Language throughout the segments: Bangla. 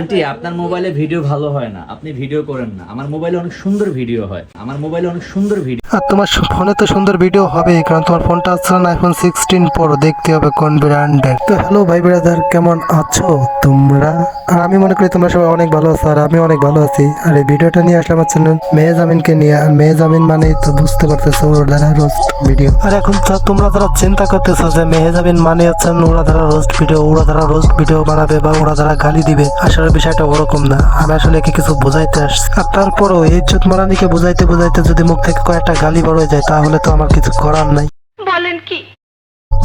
আন্টি আপনার মোবাইলে ভিডিও ভালো হয় না। আপনি ভিডিও করেন না। আমার মোবাইলে অনেক সুন্দর ভিডিও হয়। আমার মোবাইলে অনেক সুন্দর ভিডিও আর তোমার ফোনে তো সুন্দর ভিডিও হবে কারণ তোমার ফোনটা আসছে না আইফোন সিক্সটিন প্রো দেখতে হবে কোন ব্র্যান্ডের তো হ্যালো ভাই ব্রাদার কেমন আছো তোমরা? আর আমি মনে করি তোমরা সবাই অনেক ভালো আছো, আর আমি অনেক ভালো আছি। আর এই ভিডিওটা নিয়ে আসলাম হচ্ছে মেহজামিনকে নিয়ে। আর মেহজামিন মানে তো বুঝতে পারতেছো, ওর রোস্ট ভিডিও আর এখন তোমরা যারা চিন্তা করতেছো যে মেহজামিন মানে হচ্ছে ওরা দ্বারা রোস্ট ভিডিও ওরা দ্বারা রোস্ট ভিডিও বানাবে বা ওরা দ্বারা গালি দিবে, আসলে বিষয়টা ওরকম না। আমি আসলে কি কিছু বোঝাইতে আসছি। আর তারপরও এই চোট মারানিকে বোঝাইতে বোঝাইতে যদি মুখ থেকে কয়েকটা গালি বড় যায় তাহলে তো আমার কিছু করার নাই।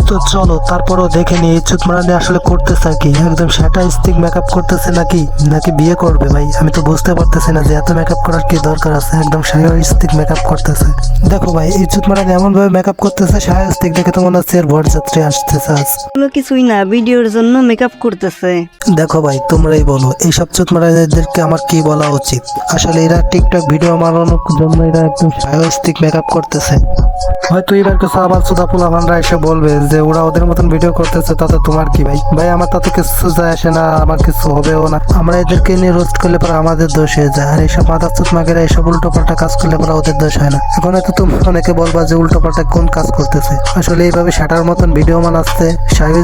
তো চলো তারপরও দেখে নি এই চুত মারানি আসলে করতেছে কি। একদম সেটা স্টিক মেকআপ করতেছে নাকি? নাকি বিয়ে করবে ভাই? আমি তো বুঝতে পারতেছি না যে এত মেকআপ করার কি দরকার আছে। একদম স্টিক মেকআপ করতেছে। দেখো ভাই এই চুত মারানি এমন ভাবে মেকআপ করতেছে স্টিক দেখে তো মনে হচ্ছে এর বরযাত্রী আসতেছে আজ। কোনো কিছুই না ভিডিওর জন্য মেকআপ করতেছে। দেখো ভাই তোমরাই বলো এইসব চোট মারানিদেরকে আমার কি বলা উচিত? আসলে এরা টিকটক ভিডিও বানানোর জন্য এরা একদম স্টিক মেকআপ করতেছে। হয়তো এবার কিছু আবার সুদা পোলাভানরা এসে বলবে যে ওরা ওদের মতন ভিডিও করতেছে তাতে তোমার কি ভাই? ভাই আমার তাতে কিছু যায় আসে না আমার কিছু হবেও না। আমরা এদেরকে নিয়ে রোস্ট করলে পরে আমাদের দোষ হয়ে যায়। আর এইসব মাদার চুত মাগেরা এইসব উল্টো পাল্টা কাজ করলে পরে ওদের দোষ হয় না। এখন হয়তো তুমি অনেকে বলবা যে উল্টো পাল্টা কোন কাজ করতেছে। আসলে এইভাবে শাটার মতন ভিডিও বানাচ্ছে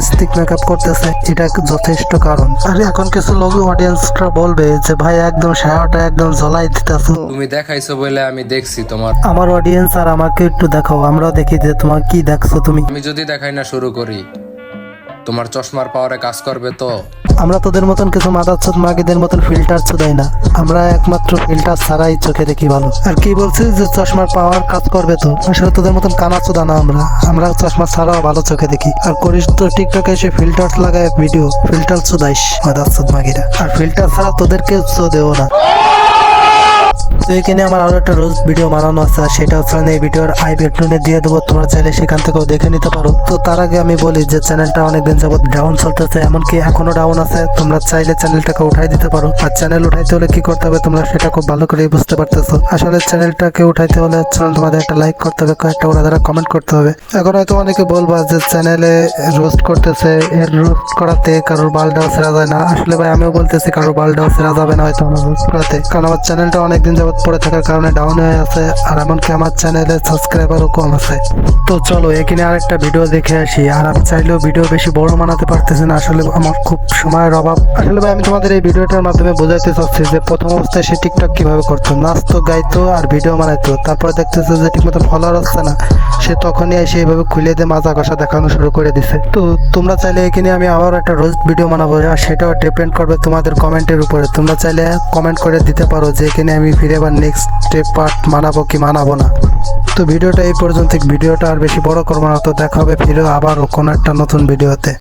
স্টিক মেকআপ করতেছে এটা যথেষ্ট কারণ। আর এখন কিছু লোক অডিয়েন্সরা বলবে যে ভাই একদম সায়াটা একদম জ্বলাই দিতেছো। তুমি দেখাইছো বলে আমি দেখছি তোমার। আমার অডিয়েন্স আর আমাকে একটু দেখাও আমরাও দেখি যে তোমার কি দেখছ তুমি। আমি যদি দেখাই না শুরু করি। তোমার চশমার পাওয়ারে কাজ করবে তো? আমরা তোদের মতন কিছু মাদাচ্ছত মাগিদের মতন ফিল্টার দেয় না। আমরা একমাত্র ফিল্টার ছাড়াই চোখে দেখি ভালো। আর কি বলছিস যে চশমার পাওয়ার কাজ করবে তো? আসলে তোদের মতন কানা চোদা না আমরা। আমরা চশমা ছাড়াও ভালো চোখে দেখি। আর করিস তো টিকটকে এসে ফিল্টার লাগায় ভিডিও ফিল্টার চোদাইস মাদাচ্ছত মাগিরা। আর ফিল্টার ছাড়া তোদেরকে চোদেও না। তো এখানে আমার আরও একটা রোজ ভিডিও বানানো আছে সেটা হচ্ছে এই ভিডিওর আই বেটনে দিয়ে দেবো। তোমরা চাইলে সেখান থেকেও দেখে নিতে পারো। তো তার আগে আমি বলি যে চ্যানেলটা অনেকদিন যাবত ডাউন চলতেছে, এমনকি এখনও ডাউন আছে। তোমরা চাইলে চ্যানেলটাকে উঠাই দিতে পারো। আর চ্যানেল উঠাইতে হলে কি করতে হবে তোমরা সেটা খুব ভালো করেই বুঝতে পারতেছো। আসলে চ্যানেলটাকে উঠাইতে হলে হচ্ছে তোমাদের একটা লাইক করতে হবে, কয়েকটা ওরা দ্বারা কমেন্ট করতে হবে। এখন হয়তো অনেকে বলবা যে চ্যানেলে রোস্ট করতেছে, এর রোস্ট করাতে কারোর বালটাও সেরা যায় না। আসলে ভাই, আমিও বলতেছি কারোর বালটাও সেরা যাবে না হয়তো আমার রোস্ট করাতে। কারণ আমার চ্যানেলটা অনেকদিন যাবত পড়ে থাকার কারণে ডাউন হয়ে আছে। আর এমনকি আমার চ্যানেলে সাবস্ক্রাইবারও কম আছে। তো চলো, এখানে আরেকটা ভিডিও দেখে আসি। আর আমি চাইলেও ভিডিও বেশি বড় বানাতে পারতেছি না। আসলে আমার খুব সময়ের অভাব। আসলে ভাই, আমি তোমাদের এই ভিডিওটার মাধ্যমে বোঝাইতে চাচ্ছি যে প্রথম অবস্থায় সে টিকটক কীভাবে করতো। নাচতো, গাইতো আর ভিডিও বানাইতো। তারপরে দেখতেছে যে ঠিক মতো ফলোয়ার হচ্ছে না। সে তখনই এসে এইভাবে খুলে দিয়ে মাজা কষা দেখানো শুরু করে দিছে। তো তোমরা চাইলে এখানে আমি আবার একটা রোজ ভিডিও বানাবো। আর সেটাও ডিপেন্ড করবে তোমাদের কমেন্টের উপরে। তোমরা চাইলে কমেন্ট করে দিতে পারো যে এখানে আমি ফিরে আবার নেক্সট স্টেপ পার্ট মানাবো কি মানাবো না। তো ভিডিওটা এই পর্যন্ত, ভিডিওটা আর বেশি বড় করব না, তো দেখা হবে, ফিরে আবারও কোনো একটা নতুন ভিডিওতে।